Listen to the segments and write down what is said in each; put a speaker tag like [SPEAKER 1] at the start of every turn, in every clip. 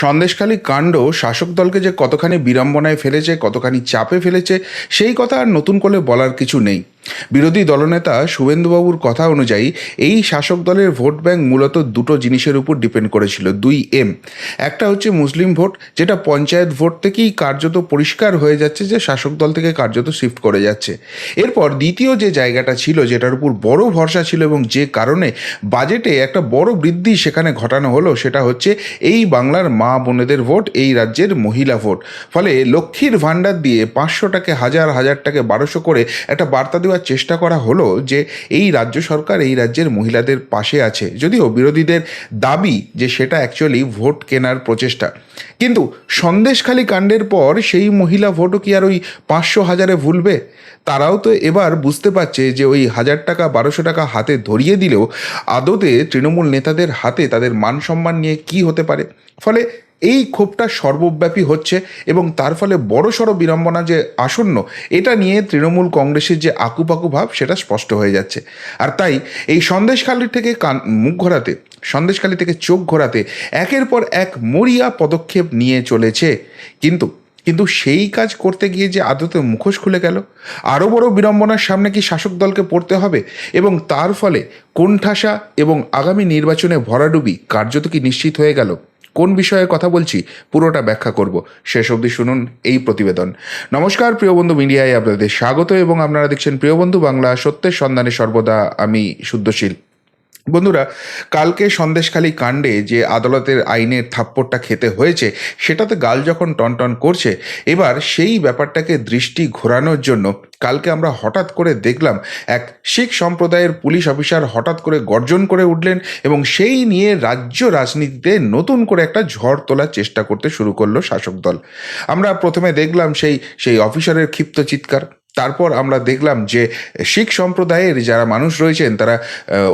[SPEAKER 1] সন্দেশখালী কাণ্ড শাসক দলকে যে কতখানি বিড়ম্বনায় ফেলেছে, কতখানি চাপে ফেলেছে, সেই কথা আর নতুন করে বলার কিছু নেই। বিরোধী দলনেতা শুভেন্দুবাবুর কথা অনুযায়ী, এই শাসক দলের ভোট ব্যাংক মূলত দুটো জিনিসের উপর ডিপেন্ড করেছিল, দুই এম। একটা হচ্ছে মুসলিম ভোট, যেটা পঞ্চায়েত ভোট থেকেই কার্যত পরিষ্কার হয়ে যাচ্ছে যে শাসক দল থেকে কার্যত শিফট করে যাচ্ছে। এরপর দ্বিতীয় যে জায়গাটা ছিল, যেটার উপর বড় ভরসা ছিল এবং যে কারণে বাজেটে একটা বড় বৃদ্ধি সেখানে ঘটানো হলো, সেটা হচ্ছে এই বাংলার মা বোনেদের ভোট, এই রাজ্যের মহিলা ভোট। ফলে লক্ষ্মীর ভাণ্ডার দিয়ে পাঁচশোটাকে, হাজার হাজারটাকে, বারোশো করে একটা বার্তা দেওয়ার চেষ্টা করা হলো যে এই রাজ্য সরকার এই রাজ্যের মহিলাদের পাশে আছে। যদিও বিরোধীদের দাবি যে সেটা অ্যাকচুয়ালি ভোট কেনার প্রচেষ্টা। কিন্তু সন্দেশখালী কাণ্ডের পর সেই মহিলা ভোটও কি আর ওই পাঁচশো হাজারে ভুলবে? তারাও তো এবার বুঝতে পারছে যে ওই হাজার টাকা, বারোশো টাকা হাতে ধরিয়ে দিলেও আদতে তৃণমূল নেতাদের হাতে তাদের মান সম্মান নিয়ে কি হতে পারে? ফলে এই ক্ষোভটা সর্বব্যাপী হচ্ছে এবং তার ফলে বড় সড় বিড়ম্বনা যে আসন্ন, এটা নিয়ে তৃণমূল কংগ্রেসের যে আকুপাকু ভাব, সেটা স্পষ্ট হয়ে যাচ্ছে। আর তাই এই সন্দেশখালি থেকে কান, মুখ ঘোরাতে, সন্দেশখালি থেকে চোখ ঘোরাতে একের পর এক মরিয়া পদক্ষেপ নিয়ে চলেছে। কিন্তু কিন্তু সেই কাজ করতে গিয়ে যে আদতে মুখোশ খুলে গেল আরও বড় বিড়ম্বনার সামনে কি শাসক দলকে পড়তে হবে? এবং তার ফলে কোণঠাসা এবং আগামী নির্বাচনে ভরাডুবি কার্যত কি নিশ্চিত হয়ে গেল? কোন বিষয়ে কথা বলছি পুরোটা ব্যাখ্যা করব। শেষ অবধি শুনুন এই প্রতিবেদন। নমস্কার, প্রিয় বন্ধু মিডিয়ায় আপনাদের স্বাগত এবং আপনারা দেখছেন প্রিয় বন্ধু বাংলা সত্যের সন্ধানে সর্বদা আমি শুদ্ধশীল। বন্ধুরা, কালকে সন্দেশখালী কাণ্ডে যে আদালতের আইনের থাপ্পড়টা খেতে হয়েছে, সেটাতে গাল যখন টনটন করছে, এবার সেই ব্যাপারটাকে দৃষ্টি ঘোরানোর জন্য কালকে আমরা হঠাৎ করে দেখলাম এক শিখ সম্প্রদায়ের পুলিশ অফিসার হঠাৎ করে গর্জন করে উঠলেন এবং সেই নিয়ে রাজ্য রাজনীতিতে নতুন করে একটা ঝড় তোলার চেষ্টা করতে শুরু করল শাসক দল। আমরা প্রথমে দেখলাম সেই সেই অফিসারের ক্ষিপ্ত চিৎকার। তারপর আমরা দেখলাম যে শিখ সম্প্রদায়ের যারা মানুষ রয়েছেন, তারা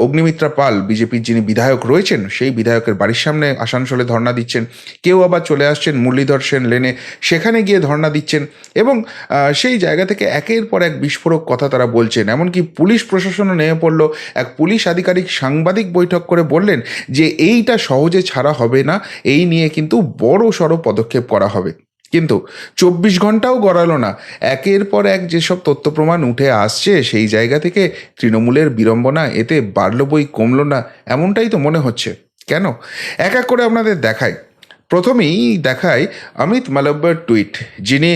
[SPEAKER 1] অগ্নিমিত্রা পাল, বিজেপির যিনি বিধায়ক রয়েছেন, সেই বিধায়কের বাড়ির সামনে আসানসোলে ধর্ণা দিচ্ছেন। কেউ আবার চলে আসছেন মুরলীধর সেন লেনে, সেখানে গিয়ে ধর্ণা দিচ্ছেন এবং সেই জায়গা থেকে একের পর এক বিস্ফোরক কথা তারা বলছেন। এমনকি পুলিশ প্রশাসনও নেমে পড়ল। এক পুলিশ আধিকারিক সাংবাদিক বৈঠক করে বললেন যে, এইটা সহজে ছাড়া হবে না। এই নিয়ে কিন্তু বড় সড়ো পদক্ষেপ করা হবে। কিন্তু চব্বিশ ঘন্টাও গড়ালো না। একের পর এক যেসব তথ্য প্রমাণ উঠে আসছে, সেই জায়গা থেকে তৃণমূলের বিড়ম্বনা এতে বাড়লো বই কমলো না, এমনটাই তো মনে হচ্ছে। কেন? এক এক করে আপনাদের দেখায় প্রথমেই দেখায় অমিত মালব্যর টুইট, যিনি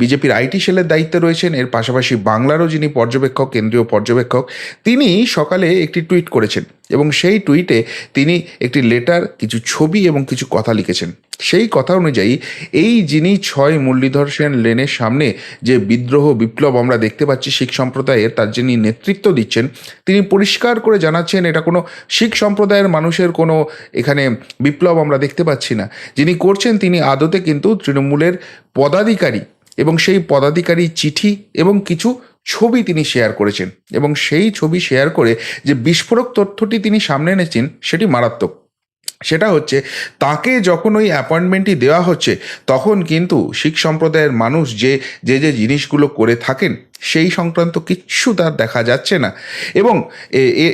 [SPEAKER 1] বিজেপির আইটি সেলের দায়িত্বে রয়েছেন, এর পাশাপাশি বাংলারও যিনি পর্যবেক্ষক, কেন্দ্রীয় পর্যবেক্ষক, তিনি সকালে একটি টুইট করেছেন। এবং সেই টুইটে তিনি একটি লেটার কিছু ছবি এবং কিছু কথা লিখেছেন। সেই কথা অনুযায়ী এই যিনি ছয় মুরলীধর সেন লেনের সামনে যে বিদ্রোহ বিপ্লব আমরা দেখতে পাচ্ছি শিখ সম্প্রদায়ের, তার যিনি নেতৃত্ব দিচ্ছেন, তিনি পরিষ্কার করে জানাচ্ছেন এটা কোনো শিখ সম্প্রদায়ের মানুষের কোনো এখানে বিপ্লব আমরা দেখতে পাচ্ছি না। যিনি করছেন তিনি আদতে কিন্তু তৃণমূলের পদাধিকারী এবং সেই পদাধিকারী চিঠি এবং কিছু ছবি তিনি শেয়ার করেছেন এবং সেই ছবি শেয়ার করে যে বিস্ফোরক তথ্যটি তিনি সামনে এনেছেন সেটি মারাত্মক। সেটা হচ্ছে তাকে যখন ওই অ্যাপয়েন্টমেন্টটি দেওয়া হচ্ছে, তখন কিন্তু শিখ সম্প্রদায়ের মানুষ যে যে যে জিনিসগুলো করে থাকেন সেই সংক্রান্ত কিচ্ছু তার দেখা যাচ্ছে না। এবং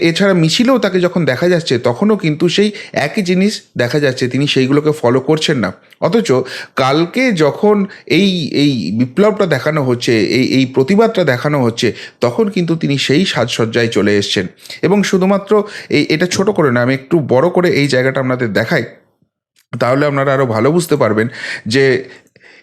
[SPEAKER 1] এছাড়া মিছিলেও তাকে যখন দেখা যাচ্ছে, তখনও কিন্তু সেই একই জিনিস দেখা যাচ্ছে, তিনি সেইগুলোকে ফলো করছেন না। অথচ কালকে যখন এই এই বিপ্লবটা দেখানো হচ্ছে, এই এই প্রতিবাদটা দেখানো হচ্ছে, তখন কিন্তু তিনি সেই সাজসজ্জায় চলে এসছেন। এবং শুধুমাত্র এই, এটা ছোট করে না, আমি একটু বড় করে এই জায়গাটা আপনাদের দেখাই, তাহলে আপনারা আরও ভালো বুঝতে পারবেন যে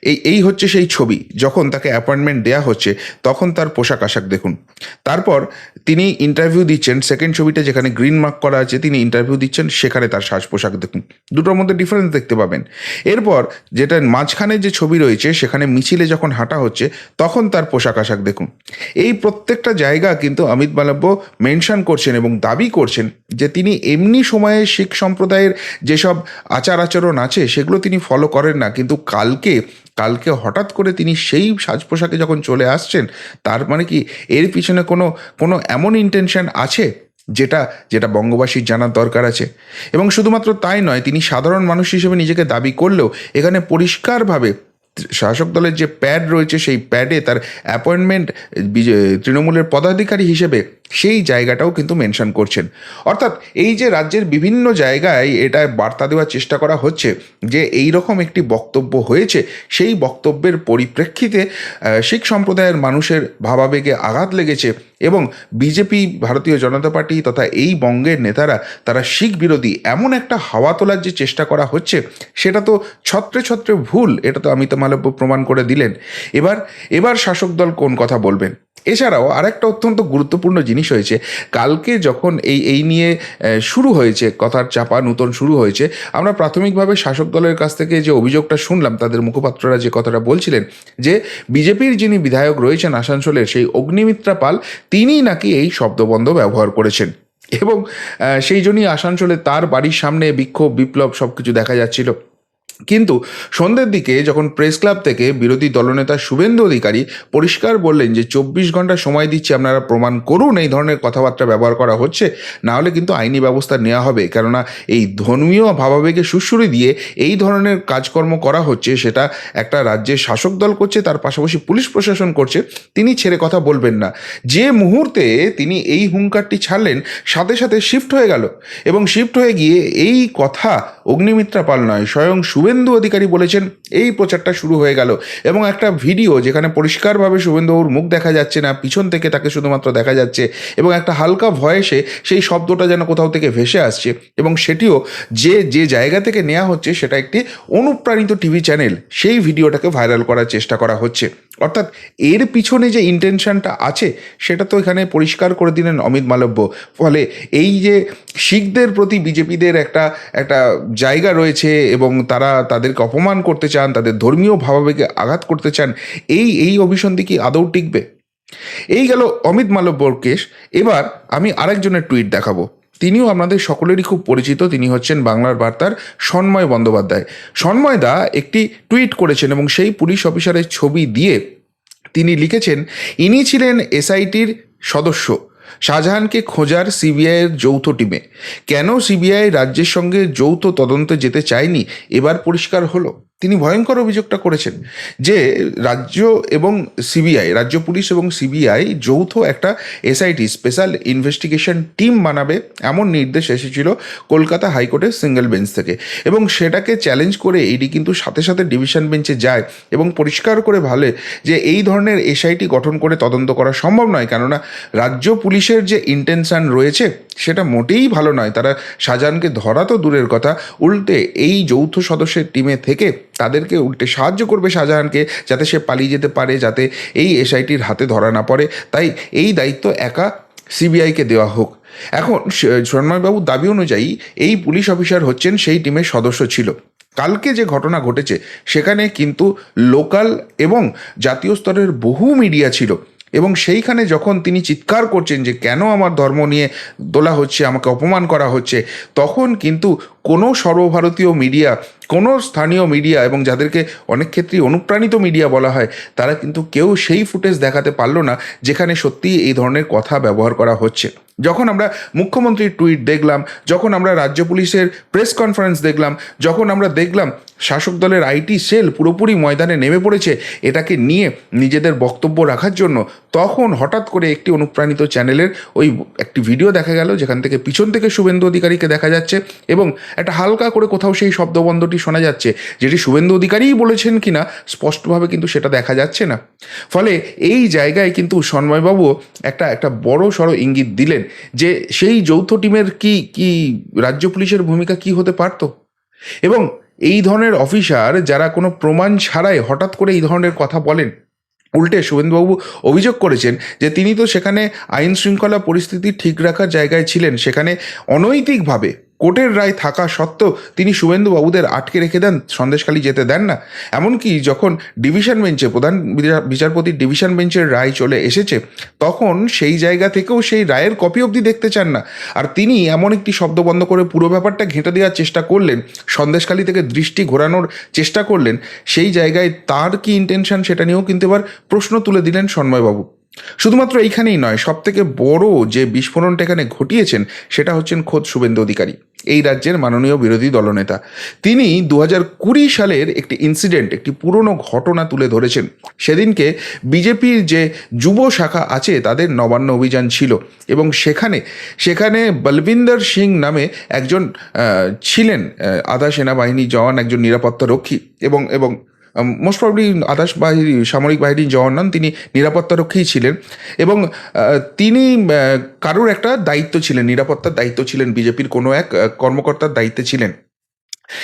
[SPEAKER 1] এই এই হচ্ছে সেই ছবি। যখন তাকে অ্যাপয়েন্টমেন্ট দেওয়া হচ্ছে, তখন তার পোশাক আশাক দেখুন। তারপর তিনি ইন্টারভিউ দিচ্ছেন সেকেন্ড ছবিটা যেখানে গ্রিন মার্ক করা আছে, তিনি ইন্টারভিউ দিচ্ছেন, সেখানে তার সাজ পোশাক দেখুন। দুটোর মধ্যে ডিফারেন্স দেখতে পাবেন। এরপর যেটা মাঝখানে যে ছবি রয়েছে, সেখানে মিছিলে যখন হাঁটা হচ্ছে, তখন তার পোশাক আশাক দেখুন। এই প্রত্যেকটা জায়গা কিন্তু অমিত মালব্য মেনশন করছেন এবং দাবি করছেন যে তিনি এমনি সময়ে শিখ সম্প্রদায়ের যেসব আচার আচরণ আছে, সেগুলো তিনি ফলো করেন না। কিন্তু কালকে কালকে হঠাৎ করে তিনি সেই সাজ পোশাকে যখন চলে আসছেন, তার মানে কি এর পিছনে কোনো কোনো এমন ইন্টেনশন আছে যেটা যেটা বঙ্গবাসীর জানার দরকার আছে? এবং শুধুমাত্র তাই নয়, তিনি সাধারণ মানুষ হিসেবে নিজেকে দাবি করলেও এখানে পরিষ্কারভাবে শাসক দলের যে প্যাড রয়েছে, সেই প্যাডে তার অ্যাপয়েন্টমেন্ট তৃণমূলের পদাধিকারী হিসেবে সেই জায়গাটাও কিন্তু মেনশন করছেন। অর্থাৎ এই যে রাজ্যের বিভিন্ন জায়গায় এটা বার্তা দেওয়ার চেষ্টা করা হচ্ছে যে এই রকম একটি বক্তব্য হয়েছে, সেই বক্তব্যের পরিপ্রেক্ষিতে শিখ সম্প্রদায়ের মানুষের ভাবাবেগে আঘাত লেগেছে এবং বিজেপি, ভারতীয় জনতা পার্টি তথা এই বঙ্গের নেতারা, তারা শিখ বিরোধী এমন একটা হাওয়া তোলার যে চেষ্টা করা হচ্ছে, সেটা তো ছত্রে ছত্রে ভুল, এটা তো অমিত মালব্য প্রমাণ করে দিলেন। এবার এবার শাসক দল কোন কথা বলবেন? এছাড়াও আরেকটা অত্যন্ত গুরুত্বপূর্ণ জিনিস হয়েছে, কালকে যখন এই এই নিয়ে শুরু হয়েছে, কথার চাপা নূতন শুরু হয়েছে, আমরা প্রাথমিকভাবে শাসক দলের কাছ থেকে যে অভিযোগটা শুনলাম, তাদের মুখপাত্ররা যে কথাটা বলছিলেন, যে বিজেপির যিনি বিধায়ক রয়েছেন আসানসোলের সেই অগ্নিমিত্রা পাল তিনি নাকি এই শব্দবন্ধ ব্যবহার করেছেন। এবং সেই জন্যই আসানসোলে তার বাড়ির সামনে বিক্ষোভ, বিপ্লব সব কিছু দেখা যাচ্ছিল। কিন্তু সন্ধ্যের দিকে যখন প্রেস ক্লাব থেকে বিরোধী দলনেতা শুভেন্দু অধিকারী পরিষ্কার বললেন যে চব্বিশ ঘণ্টা সময় দিচ্ছি, আপনারা প্রমাণ করুন এই ধরনের কথাবার্তা ব্যবহার করা হচ্ছে, না হলে কিন্তু আইনি ব্যবস্থা নেওয়া হবে। কেননা এই ধর্মীয় ভাবাবেগে সুশ্রুরি দিয়ে এই ধরনের কাজকর্ম করা হচ্ছে, সেটা একটা রাজ্যের শাসক দল করছে, তার পাশাপাশি পুলিশ প্রশাসন করছে, তিনি ছেড়ে কথা বলবেন না। যে মুহূর্তে তিনি এই হুঙ্কারটি ছাড়লেন, সাথে সাথে শিফট হয়ে গেল এবং শিফট হয়ে গিয়ে এই কথা অগ্নিমিত্রা পাল নয়, স্বয়ং শুভেন্দু অধিকারী বলেছেন, এই প্রচারটা শুরু হয়ে গেল এবং একটা ভিডিও যেখানে পরিষ্কারভাবে শুভেন্দুবাবুর মুখ দেখা যাচ্ছে না, পিছন থেকে তাকে শুধুমাত্র দেখা যাচ্ছে এবং একটা হালকা ভয়েসে সেই শব্দটা যেন কোথাও থেকে ভেসে আসছে এবং সেটিও যে যে জায়গা থেকে নেওয়া হচ্ছে সেটা একটি অনুপ্রাণিত টিভি চ্যানেল, সেই ভিডিওটাকে ভাইরাল করার চেষ্টা করা হচ্ছে। অর্থাৎ এর পিছনে যে ইন্টেনশনটা আছে, সেটা তো এখানে পরিষ্কার করে দিলেন অমিত মালব্য। ফলে এই যে শিখদের প্রতি বিজেপিদের একটা একটা জায়গা রয়েছে এবং তারা তাদেরকে অপমান করতে চান, তাদের ধর্মীয় ভাবাবেগে আঘাত করতে চান, এই এই অভিসন্ধি কি আদৌ টিকবে? এই গেল অমিত মালব্যর কেস এবার আমি আরেকজনের টুইট দেখাবো। তিনিও আপনাদের সকলেরই খুব পরিচিত, তিনি হচ্ছেন বাংলার বার্তার সন্ময় বন্দ্যোপাধ্যায়। সন্ময় দা একটি টুইট করেছেন এবং সেই পুলিশ অফিসারের ছবি দিয়ে তিনি লিখেছেন, ইনি ছিলেন এসআইটির সদস্য। শাহজাহানকে খোঁজার সিবিআইয়ের যৌথ টিমে। কেন সিবিআই রাজ্যের সঙ্গে যৌথ তদন্তে যেতে চায়নি? এবার পরিষ্কার হলো। তিনি ভয়ঙ্কর অভিযোগটা করেছেন যে রাজ্য এবং সিবিআই, রাজ্য পুলিশ এবং সিবিআই যৌথ একটা এসআইটি স্পেশাল ইনভেস্টিগেশন টিম বানাবে এমন নির্দেশ এসেছিল কলকাতা হাইকোর্টের সিঙ্গেল বেঞ্চ থেকে। এবং সেটাকে চ্যালেঞ্জ করে ইডি কিন্তু সাথে সাথে ডিভিশন বেঞ্চে যায় এবং পরিষ্কার করে ভালে যে এই ধরনের এসআইটি গঠন করে তদন্ত করা সম্ভব নয়। কেননা রাজ্য পুলিশের যে ইন্টেনশন রয়েছে সেটা মোটেই ভালো নয়। তারা শাহজাহানকে ধরা তো দূরের কথা। উল্টে এই যৌথ সদস্যের টিমে থেকে তাদেরকে উল্টে সাহায্য করবে শাহজাহানকে যাতে সে পালিয়ে যেতে পারে, যাতে এই এসআইটির হাতে ধরা না পড়ে। তাই এই দায়িত্ব একা সিবিআইকে দেওয়া হোক। এখন সন্ময়বাবুর দাবি অনুযায়ী এই পুলিশ অফিসার হচ্ছেন সেই টিমের সদস্য ছিল। কালকে যে ঘটনা ঘটেছে, সেখানে কিন্তু লোকাল এবং জাতীয় স্তরের বহু মিডিয়া ছিল। এবং সেইখানে যখন তিনি চিৎকার করছেন যে কেন আমার ধর্ম নিয়ে তোলা হচ্ছে, আমাকে অপমান করা হচ্ছে, তখন কিন্তু কোনো সর্বভারতীয় মিডিয়া, কোনো স্থানীয় মিডিয়া এবং যাদেরকে অনেক ক্ষেত্রেই অনুপ্রাণিত মিডিয়া বলা হয়, তারা কিন্তু কেউ সেই ফুটেজ দেখাতে পারল না যেখানে সত্যিই এই ধরনের কথা ব্যবহার করা হচ্ছে। যখন আমরা মুখ্যমন্ত্রীর টুইট দেখলাম, যখন আমরা রাজ্য পুলিশের প্রেস কনফারেন্স দেখলাম, যখন আমরা দেখলাম শাসক দলের আইটি সেল পুরোপুরি ময়দানে নেমে পড়েছে, এটাকে নিয়ে নিজেদের বক্তব্য রাখার জন্য, তখন হঠাৎ করে একটি অনুপ্রাণিত চ্যানেলের ওই একটি ভিডিও দেখা গেল, যেখান থেকে পিছন থেকে শুভেন্দু অধিকারীকে দেখা যাচ্ছে এবং একটা হালকা করে কোথাও সেই শব্দবন্ধটি শোনা যাচ্ছে, যেটি শুভেন্দু অধিকারীই বলেছেন কিনা স্পষ্টভাবে কিন্তু সেটা দেখা যাচ্ছে না। ফলে এই জায়গায় কিন্তু সন্ময়বাবু একটা একটা বড় সড়ো ইঙ্গিত দিলেন যে সেই যৌথ টিমের কি কি রাজ্য পুলিশের ভূমিকা কি হতে পারত? এবং এই ধরনের অফিসার যারা কোনো প্রমাণ ছাড়াই হঠাৎ করে এই ধরনের কথা বলেন, উল্টে শুভেন্দুবাবু অভিযোগ করেছেন যে তিনি তো সেখানে আইন শৃঙ্খলা পরিস্থিতি ঠিক রাখার জায়গায় ছিলেন, সেখানে অনৈতিকভাবে কোর্টের রায় থাকা সত্ত্বেও তিনি শুভেন্দুবাবুদের আটকে রেখে দেন, সন্দেশখালী যেতে দেন না। এমনকি যখন ডিভিশন বেঞ্চে, প্রধান বিচার- বিচারপতির ডিভিশন বেঞ্চের রায় চলে এসেছে, তখন সেই জায়গা থেকেও সেই রায়ের কপি অবধি দেখতে চান না। আর তিনি এমন একটি শব্দ বন্ধ করে পুরো ব্যাপারটা ঘেঁটে দেওয়ার চেষ্টা করলেন, সন্দেশখালী থেকে দৃষ্টি ঘোরানোর চেষ্টা করলেন, সেই জায়গায় তার কি ইন্টেনশন সেটা নিয়েও কিন্তু এবার প্রশ্ন তুলে দিলেন সন্ময়বাবু। শুধুমাত্র এইখানেই নয় সব থেকে বড় যে বিস্ফোরণটা এখানে ঘটিয়েছেন, সেটা হচ্ছেন খোদ শুভেন্দু অধিকারী। এই রাজ্যের মাননীয় বিরোধী দলনেতা। তিনি দু কুড়ি সালের একটি ইনসিডেন্ট একটি পুরনো ঘটনা তুলে ধরেছেন। সেদিনকে বিজেপির যে যুব শাখা আছে, তাদের নবান্ন অভিযান ছিল এবং সেখানে সেখানে বলবিন্দর সিং নামে একজন ছিলেন আধা সেনাবাহিনী জওয়ান, একজন নিরাপত্তা রক্ষী এবং এবং মোস্ট প্রবলি আদাস বাহিনী সামরিক বাহিনীর জওয়ান নন তিনি নিরাপত্তারক্ষীই ছিলেন এবং তিনি কারোর একটা দায়িত্ব ছিলেন, নিরাপত্তার দায়িত্ব ছিলেন, বিজেপির কোনো এক কর্মকর্তার দায়িত্বে ছিলেন।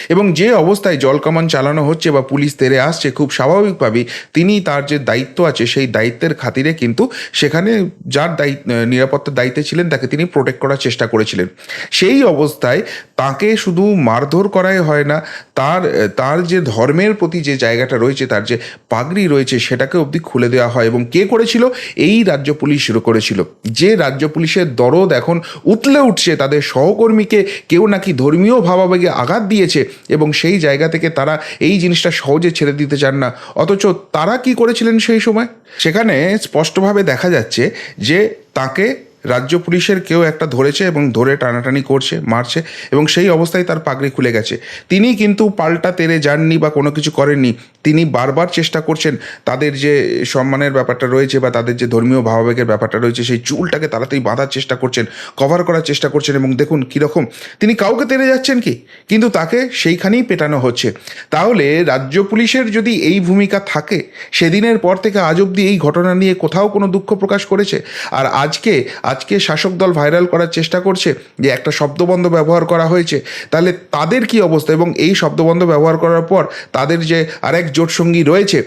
[SPEAKER 1] এবং যে অবস্থায় জল কামান চালানো হচ্ছে বা পুলিশ তেরে আসছে, খুব স্বাভাবিকভাবেই তিনি তার যে দায়িত্ব আছে, সেই দায়িত্বের খাতিরে কিন্তু সেখানে যার দায়িত্ব নিরাপত্তার দায়িত্বে ছিলেন, তাকে তিনি প্রোটেক্ট করার চেষ্টা করেছিলেন। সেই অবস্থায় তাকে শুধু মারধর করাই হয় না, তার তার যে ধর্মের প্রতি যে জায়গাটা রয়েছে, তার যে পাগড়ি রয়েছে, সেটাকে অবধি খুলে দেওয়া হয়। এবং কে করেছিল? এই রাজ্য পুলিশ করেছিল। যে রাজ্য পুলিশের দরদ এখন উতলে উঠছে, তাদের সহকর্মীকে কেউ নাকি ধর্মীয় ভাবাবেগে আঘাত দিয়েছে এবং সেই জায়গা থেকে তারা এই জিনিসটা সহজে ছেড়ে দিতে চান না। অথচ তারা কি করেছিলেন সেই সময়? সেখানে স্পষ্টভাবে দেখা যাচ্ছে যে তাকে রাজ্য পুলিশের কেউ একটা ধরেছে এবং ধরে টানাটানি করছে, মারছে এবং সেই অবস্থায় তার পাগড়ি খুলে গেছে। তিনি কিন্তু পাল্টা তেরে যাননি বা কোনো কিছু করেননি। তিনি বারবার চেষ্টা করছেন তাদের যে সম্মানের ব্যাপারটা রয়েছে বা তাদের যে ধর্মীয় ভাবাবেগের ব্যাপারটা রয়েছে, সেই চুলটাকে তাড়াতাড়ি বাঁধার চেষ্টা করছেন কভার করার চেষ্টা করছেন এবং দেখুন কীরকম। তিনি কাউকে তেড়ে যাচ্ছেন কি? কিন্তু তাকে সেইখানেই পেটানো হচ্ছে। তাহলে রাজ্য পুলিশের যদি এই ভূমিকা থাকে, সেদিনের পর থেকে আজ অবধি এই ঘটনা নিয়ে কোথাও কোনো দুঃখ প্রকাশ করেছে? আর আজকে আজকে শাসক দল ভাইরাল করার চেষ্টা করছে যে একটা শব্দবন্ধ ব্যবহার করা হয়েছে, তাহলে তাদের কি অবস্থা? এবং এই শব্দবন্ধ ব্যবহার করার পর তাদের যে আরেক জোটসঙ্গী রয়েছে,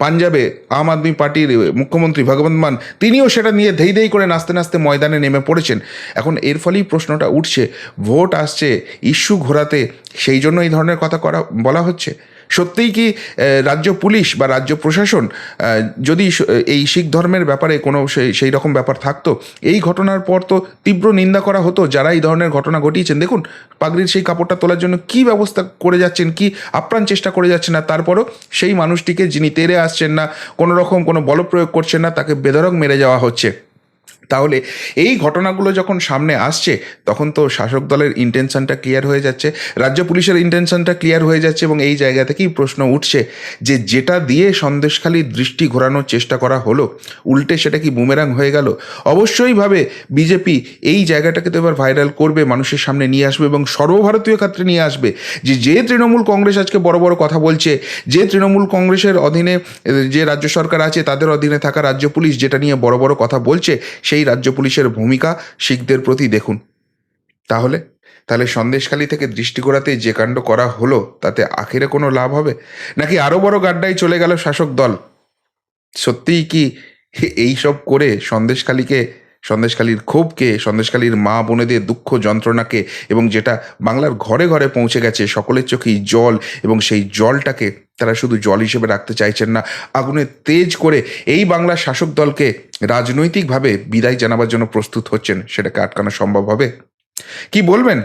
[SPEAKER 1] পাঞ্জাবে, আম আদমি পার্টির মুখ্যমন্ত্রী ভগবন্ত মান, তিনিও সেটা নিয়ে ধেই ধেই করে নাচতে নাচতে ময়দানে নেমে পড়েছেন। এখন এর ফলেই প্রশ্নটা উঠছে, ভোট আসছে, ইস্যু ঘোরাতে, সেই জন্য এই ধরনের কথা করা, বলা হচ্ছে? সত্যিই কি রাজ্য পুলিশ বা রাজ্য প্রশাসন যদি এই শিখ ধর্মের ব্যাপারে কোনো সেই রকম ব্যাপার থাকতো, এই ঘটনার পর তো তীব্র নিন্দা করা হতো, যারা এই ধরনের ঘটনা ঘটিয়েছেন। দেখুন, পাগড়ির সেই কাপড়টা তোলার জন্য কি ব্যবস্থা করে যাচ্ছেন, কি আপ্রাণ চেষ্টা করে যাচ্ছেন না, তারপরও সেই মানুষটিকে যিনি তেরে আসছেন না, কোনো রকম কোনো বলপ্রয়োগ করছেন না, তাকে বেধরক মেরে যাওয়া হচ্ছে। তাহলে এই ঘটনাগুলো যখন সামনে আসছে, তখন তো শাসক দলের ইন্টেনশনটা ক্লিয়ার হয়ে যাচ্ছে, রাজ্য পুলিশের ইন্টেনশনটা ক্লিয়ার হয়ে যাচ্ছে এবং এই জায়গা থেকেই প্রশ্ন উঠছে যে যেটা দিয়ে সন্দেশখালী দৃষ্টি ঘোরানোর চেষ্টা করা হলো, উল্টে সেটা কি বুমেরাং হয়ে গেল? অবশ্যইভাবে বিজেপি এই জায়গাটাকে তো এবার ভাইরাল করবে, মানুষের সামনে নিয়ে আসবে এবং সর্বভারতীয় ক্ষেত্রে নিয়ে আসবে যে যে তৃণমূল কংগ্রেস আজকে বড় বড় কথা বলছে, যে তৃণমূল কংগ্রেসের অধীনে, যে রাজ্য সরকার আছে তাদের অধীনে থাকা রাজ্য পুলিশ যেটা নিয়ে বড় বড় কথা বলছে, সেই রাজ্য পুলিশের ভূমিকা শিখদের প্রতি দেখুন। তাহলে? তাহলে সন্দেশখালী থেকে দৃষ্টি ঘোরাতে যে কাণ্ড করা হলো, তাতে আখেরে কোনো লাভ হবে? নাকি আরও বড় গাড্ডায় চলে গেল শাসক দল? সত্যিই কি এই সব করে সন্দেশখালিকে, সন্দেশখালির ক্ষোভকে, সন্দেশখালির মা বোনেদের দুঃখ যন্ত্রণাকে এবং যেটা বাংলার ঘরে ঘরে পৌঁছে গেছে সকলের চোখেই জল এবং সেই জলটাকে তারা শুধু জল হিসেবে রাখতে চাইছেন না, আগুনে তেজ করে এই বাংলার শাসক দলকে রাজনৈতিকভাবে বিদায় জানাবার জন্য প্রস্তুত হচ্ছেন, সেটাকে আটকানো সম্ভব হবে? কি বলবেন?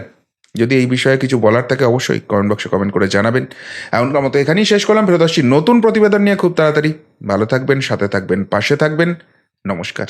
[SPEAKER 1] যদি এই বিষয়ে কিছু বলার থাকে অবশ্যই কমেন্ট বক্সে কমেন্ট করে জানাবেন। এমনকার মতো এখানেই শেষ করলাম, ফেরত আসছি নতুন প্রতিবেদন নিয়ে খুব তাড়াতাড়ি। ভালো থাকবেন, সাথে থাকবেন, পাশে থাকবেন। নমস্কার।